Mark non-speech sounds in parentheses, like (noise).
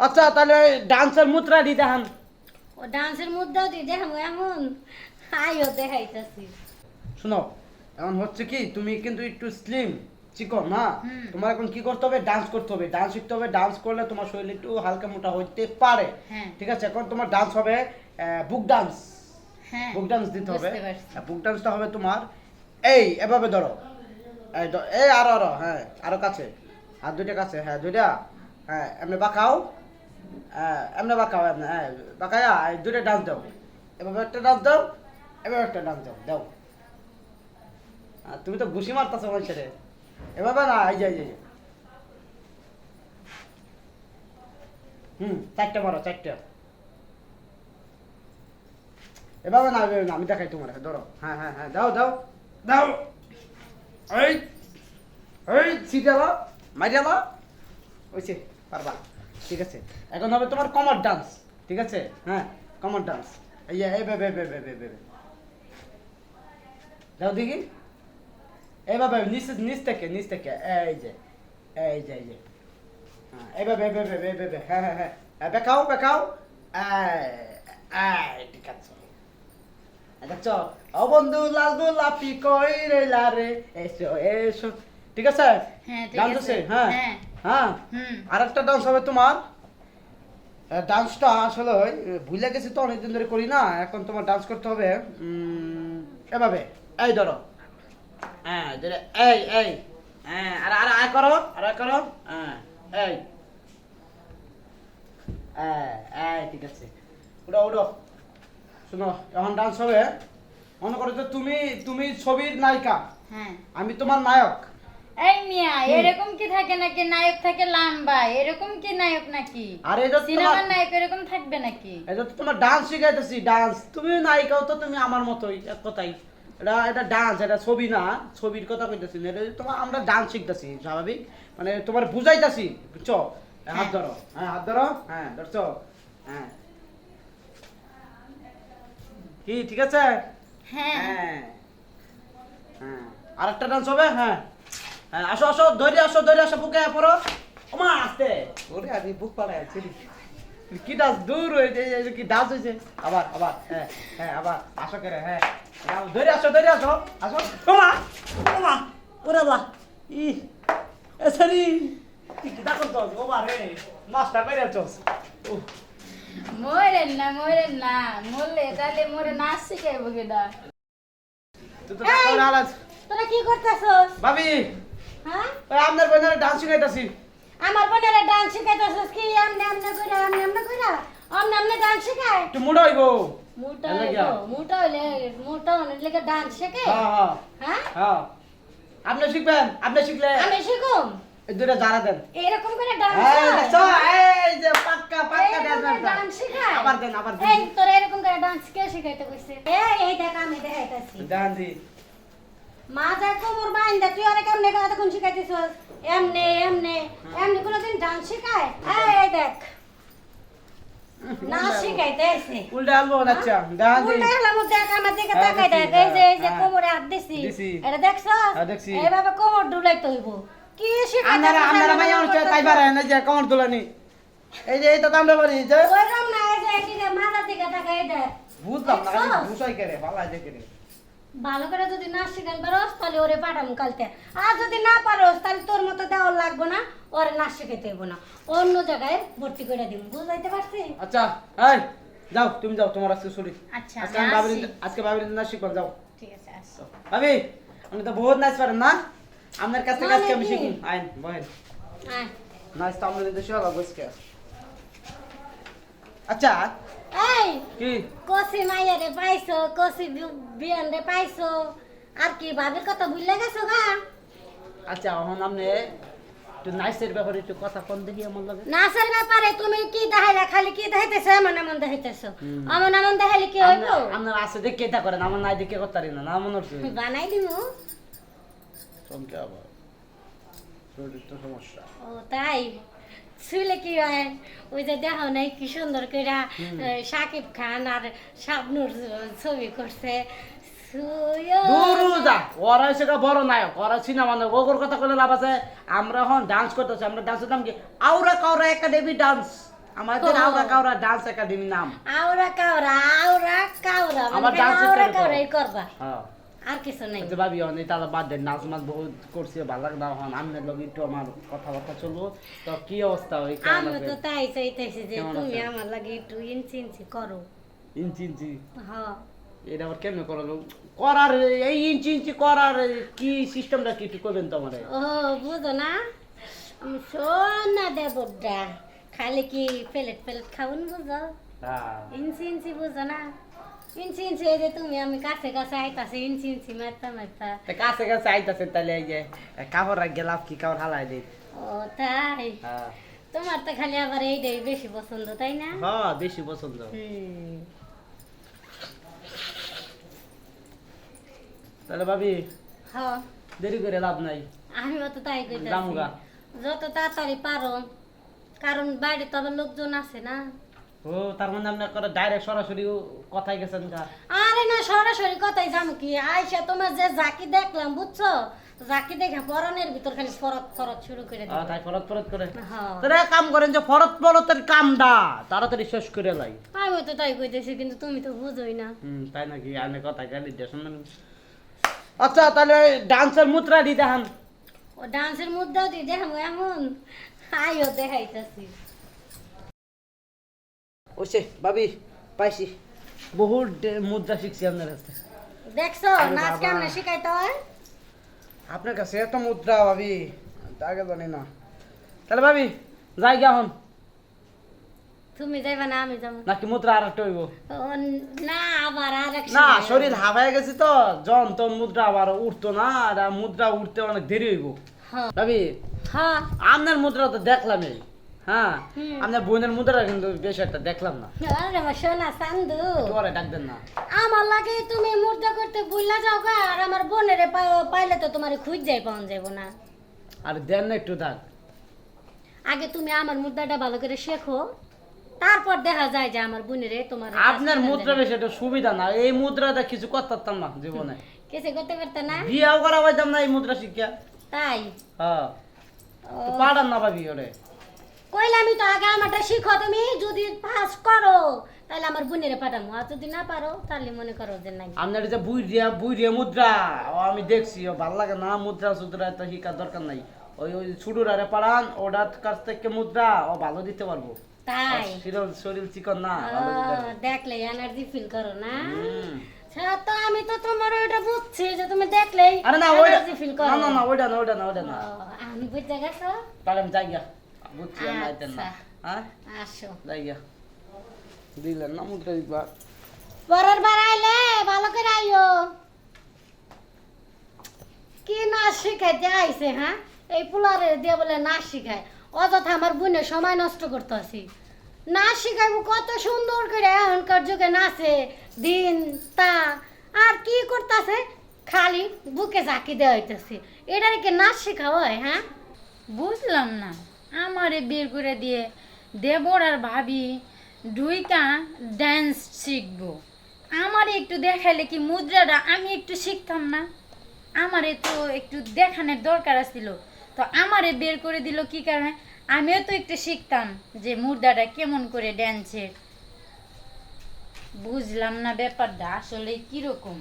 আচ্ছা তাহলে ডান্সের মুদ্রা দি দেখান। ও ডান্সের মধ্যেও তুই দেখাম এমন? আইও দেখাইতাছি। শোনো এখন হচ্ছে কি তুমি কিন্তু একটু স্লিম চিকন না? তোমার এখন কি করতে হবে? ডান্স করতে হবে। ডান্স শিখতে হবে। ডান্স করলে তোমার শরীর একটু হালকা মোটা হইতে পারে। হ্যাঁ। ঠিক আছে এখন তোমার ডান্স হবে বুক ডান্স হ্যাঁ বুক ডান্স দিতে হবে। বুক ডান্সটা হবে তোমার এই এভাবে ধরো। এই আরও আরও হ্যাঁ আরও কাছে। হাত দুইটা কাছে হ্যাঁ দুইটা হ্যাঁ এমনি বাঁকাও। বাঁকাও হ্যাঁ ডান্স দাও। একটা ডান্স দাও একটা ডান্স দাও দাও। তুমি তো ঘুষি মারতেছো মানুষের। এভাবে না, এই যে, এই। হুম, চারটে মারো, চারটে। এভাবে না এভাবে না, আমি দেখাই তোমার ধরো। হ্যাঁ হ্যাঁ হ্যাঁ দাও দাও দাও। এই এই সিটালো মারিয়ালো ওইছে পারবা। ঠিক আছে এখন হবে তোমার কমার ডান্স ঠিক আছে হ্যাঁ কমার ডান্স এই যে, এই বে বে বে বে বে বে দাও দেখি এইভাবে নিচ নিচ থেকে নিচ থেকে এই যে এই যে এই যে হ্যাঁ, হ্যাঁ হ্যাঁ হ্যাঁ হ্যাঁ, বেকাও বেকাও ঠিক আছে দেখছ ও বন্ধু লাল গোলাপি কই রে লারে এসো এসো ঠিক আছে? হ্যাঁ ঠিক ডান্স আছে। আছে হ্যাঁ। হ্যাঁ। হ্যাঁ। হুম। আরেকটা ডান্স হবে তোমার। ডান্সটা আসলে ভুলে গেছি তো অনেকদিন ধরে করি না। এখন তোমার ডান্স করতে হবে। এভাবে। এই ধরো। হ্যাঁ ধরে। এই এই। হ্যাঁ আর আর আয় করো আর আয় করো। হ্যাঁ এই। হ্যাঁ ঠিক আছে। উঠো উঠো। শোনো এখন ডান্স হবে। মনে করো যে তুমি তুমি ছবির নায়িকা। হ্যাঁ। আমি তোমার নায়ক। এই মিয়া এরকম কি থাকে নাকি? নায়ক থাকে লম্বা এরকম কি নায়ক নাকি? আর এটা সিনেমার নায়ক এরকম থাকবে নাকি? এটা তো তোমার ডান্স শিখাইতেছি ডান্স তুমি নায়িকাও তো তুমি আমার মতোই এক কথাই। এটা এটা ডান্স এটা ছবি না ছবির কথা কইতেছি না এটা তোমার আমরা ডান্স শিখতেছি স্বাভাবিক? মানে তোমার বুঝাইতাছি বুঝছ? হাত হ্যাঁ। ধরো হ্যাঁ হাত ধরো হ্যাঁ ধরছো? হ্যাঁ। কি ঠিক আছে? হ্যাঁ। হ্যাঁ। হ্যাঁ। আর একটা ডান্স হবে? হ্যাঁ। হ্যাঁ আসো আসো ধরে আসো ধরে আসো বুকে পড়ো। ওমা আস্তে। ওরে আদি বুক পাড়ায় আছে। কি ডান্স দূর হয়েছে কি ডান্স হয়েছে আবার আবার হ্যাঁ হ্যাঁ আবার আসো করে হ্যাঁ। যাও, ধরে আসো ধরে আসো আসো। ওমা ওমা ওরে বাহ ই এ সরি কি দেখো তো ওমা রে মাস্টার বাইরে চস উহ। মরেন না মরেন না মরলে তাহলে মরে নাচ শিখাইবো কেডা তুই তো তোরা কি করতেছস? ভাবি। হ্যাঁ? আপনার বোনের ডান্স শিখাইতাছি। আমার বোনেরা ডান্স শিখাইতেছস কি? আমনে আমনে কইরা আমনে আমনে কইরা। আমনে আমনে ডান্স শিখায়। একটু মুড়ো হইব। মোটা হইবো, মোটা হইলে মোটা হইলে লেগে ডান্স শেখে। হ্যাঁ হ্যাঁ। হ্যাঁ? হ্যাঁ। আপনি শিখবেন আপনি শিখলে। আমি শিখুম। এই দুটো জানা দেন। এরকম করে ডান্স এই দেখছ? এই যে পাক্কা পাক্কা ডান্স ডান্স শিখায়। আবার দেন আবার দেন। এই তোর এরকম করে ডান্স কে শিখাইতে কইছে? এই এই দেখ আমি দেখাইতাছি। দেন দি। মা যা কোমর বাইন্দা তুই আরে কেমনে কতক্ষণ শিখাইতেছস? এমনে এমনে এমনি কোনোদিন ডান্স শিখায়? এই দেখ। না শিখাইতে আছে উল্টা আলবো আচ্ছা দেন দি। উল্টা হেলার মধ্যে আমার দিকে হ্যাঁ, তাকাই দেখ এই যে এই যে হ্যাঁ, কোমরে হাত দিছি। এটা দেখছস? হ্যাঁ, দেখছি। এইভাবে কোমর ডুলাইতে হইব। কি শিখাইতে আপনারা আপনারা ভাই আমার তাই পারে না যে কমর তোলানি এই যে তো কামড়া বাড়ি যে ওইরকম না এই যে এদিকে মাথা দিকে তাকাই দেখ। বুঝলাম না বুঝাই করে ভালো দেখে ভালো করে যদি না শিখান পারোস তাহলে ওরে পাঠাম কালতে আর যদি না পারোস তাহলে তোর মতো দেওয়ার লাগবো না ওরে নাচ শিখাইতে হইব না। অন্য জায়গায় ভর্তি করে দিব বুঝাইতে পারছি? আচ্ছা এই যাও তুমি যাও তোমার আজকে ছুটি। আচ্ছা আজকে আমি ভাবির আজকে ভাবির না শিখবাম যাও। ঠিক আছে আসো। ভাবি আপনি তো বহুত নাচ পারেন না? আপনার কাছ থেকে আজকে আমি মানে শিখি। আইন বহেন। আয়। নাচ তো আমাদের দেশে আলাদা বসকে আচ্ছা এই কি? কষি মাইয়ারে পাইছো কষি বিয়ান রে পাইছো। আর কি ভাবির কথা ভুলে গেছো গা? আচ্ছা এখন আপনি একটু নাচের ব্যাপারে একটু কথা কম দেখি আমার লাগে। নাচের ব্যাপারে তুমি কি দেখাইলা খালি কি দেখাইতেছো? এমন এমন দেখাইতেছো। এমন এমন দেখাইলে কি হইব? আপনার- আছে দেখে এটা করেন। আমার নাই দেখে করতে না না মনে হচ্ছে। বানাই দিমু। চমকে আবার। শরীর তো সমস্যা। ও তাই? শুইলে কি হয়? ওই যে দেখো নাই কি সুন্দর। আহ, শাকিব খান আর শাবনুর ছবি করছে। ওরা সেটা বড় নায়ক ওরা সিনেমা নায়ক। ওগর কথা কইলে লাভ আছে? আমরা এখন ডান্স করতেছি আমরা ডান্সের নাম কি? আউরা কাউরা একাডেমি ডান্স আমাদের ও। আওরা কাওরা ডান্স একাডেমি নাম। আওরা কাওরা আওরা কাওরা। মানে আমার খালি dance আওরা করবা। হ্যাঁ। আর কিছু নাই। আচ্ছা ভাবি অনেক তাহলে বাদ দেন নাচ মাছ বহুত করছি ভালো লাগে না হন আমি লোক একটু আমার কথাবার্তা চলবো। তো কি অবস্থা ওই আমি? তো তাই চাইতেছি যে তুমি? আমার লাগে একটু ইঞ্চি ইঞ্চি করো। ইঞ্চি ইঞ্চি? হ্যাঁ। এটা আবার কেমনে করালো করার এই ইঞ্চি ইঞ্চি করার কি সিস্টেমটা কি একটু করবেন তো আমারে? ও বুঝো না? আমি সোনা দেবডা খালি কি প্লেট প্লেট খাউন বুঝো? ইঞ্চি ইঞ্চি বুঝো না। ইঞ্চি ইঞ্চি এই যে তুমি আমি কাছে কাছে আইতাছে ইঞ্চি ইঞ্চি মারতা মারতা। তা কাছে কাছে আইতাছে তাহলে এই যে কাপড় রাখ গেলাম কি কাপড় হালাই দিই ও তাই? হ্যাঁ। তোমার তো খালি আবার এইটাই বেশি পছন্দ তাই না? হ্যাঁ বেশি পছন্দ। হুম। তাহলে ভাবি হ্যাঁ দেরি করে লাভ নাই। আমিও তো তাই কইতাছি। যত তাড়াতাড়ি পারো কারণ বাইরে তো আবার লোকজন আছে না। ও তার মানে আপনি করে ডাইরেক্ট সরাসরি কথাই গেছেন গা। আরে না সরাসরি কথাই যাব কি? আয়সা তোমার যে জাকি দেখলাম বুঝছ? জাকি দেখে পরনের ভিতর খালি ফরত ফরত শুরু করে দিল। তাই ফরত ফরত করে? তাহলে কাম করেন যে ফরত ফরতের কামটা তাড়াতাড়ি শেষ করে লাই। আমি তো তাই কইতেছি কিন্তু তুমি তো বুঝোই না। হুম তাই নাকি? আমি কথা গেলি শুনবেন আচ্ছা তাহলে ডান্সের মুদ্রা দি দেখান। ও ডান্সের মুদ্রা তুই দেখাবো এমন? আইও দেখাইতাছি। ভাবি পাইছি। বহুত ডে- মুদ্রা শিখছি আপনার কাছে। দেখছ নাচ কেমনে শিখাইতে হয়? আপনার কাছে এত মুদ্রা ভাবি আগে জানি না। তাহলে ভাবি যাই গা হন তুমি যাইবা না আমি যাব। নাকি মুদ্রা আর একটা হইব না আবার আর না শরীর হাবায় গেছে তো জন তো মুদ্রা আবার উঠতো না আর মুদ্রা উঠতে অনেক দেরি হইব। হ্যাঁ। ভাবি হ্যাঁ। আপনার মুদ্রা তো দেখলামই। হ্যাঁ। আপনার বোনের মুদ্রা কিন্তু বেশ একটা দেখলাম না। আরে সোনা চান্দু। পরে ডাক না। আমার লাগে তুমি মুর্দা করতে বুইলা যাও গা আর আমার বোনের পাইলে তো তোমার খুঁজ যাই পাওয়া যাব না। আর দেন না একটু থাক আগে তুমি আমার মুদ্রাটা ভালো করে শেখো তারপর দেখা যায় যে আমার বোনেরে তোমার আপনার মুদ্রা বেশ একটা সুবিধা না এই মুদ্রাটা কিছু করতাম না জীবনে। (laughs) কিছু করতে পারতে না? বিয়াও করা পাইতাম না এই মুদ্রা শিক্ষা। তাই? হ্যাঁ। তো না ভাবি ওরে। কইলামি তো আগে আমারটা শিখো তুমি যদি পাস করো তাহলে আমার বোনেরে পাঠামো। আর যদি না পারো তাহলে মনে করো যে নাই। আপনার যে বুইরিয়া বুইরিয়া মুদ্রা ও আমি দেখছি ও ভালো লাগে না মুদ্রা সুদ্রা তো শিকার দরকার নাই। ওই ওই ছুটুরারে পাড়ান ওটার কাছ থেকে মুদ্রা ও ভালো দিতে পারব। তাই? শরীর শরীর চিকন না। দেখলে এনার্জি ফিল করো না? তো আমি তো তোমার ওইটা বুঝছি যে তুমি দেখলেই আরে না ওইটা ফিল করো না না না ওইটা না ওইটা না ওইটা না। আমি বুঝতে গেছো? তাহলে আমি যাই বুঝছি আমি আইতেন না। হ্যাঁ আসো। যাই গিয়া দিলেন না মুদ্রা দিবা। পরের বার আইলে ভালো করে আইও কি নাচ শিখাইতে আইছে হ্যাঁ? এই পোলারে দিয়ে বলে নাচ শিখায়। অযথা আমার বোনে সময় নষ্ট করতে আসি নাচ শিখাইবো কত সুন্দর করে এখনকার যুগে নাচে দিন তা। আর কি করতেছে? খালি বুকে ঝাঁকি দেওয়া হইতেছে। এটারে কি নাচ শেখা হয় হ্যাঁ? বুঝলাম না। আমারে বের করে দিয়ে দেবর আর ভাবি দুইটা ড্যান্স শিখব। আমারে একটু দেখাইলে কি মুদ্রাটা আমি একটু শিখতাম না? আমারে তো একটু দেখানোর দরকার ছিল তো আমারে বের করে দিল কি কারণে? আমিও তো একটু শিখতাম যে মুদ্রাটা কেমন করে ড্যান্সের বুঝলাম না ব্যাপারটা, আসলে কীরকম?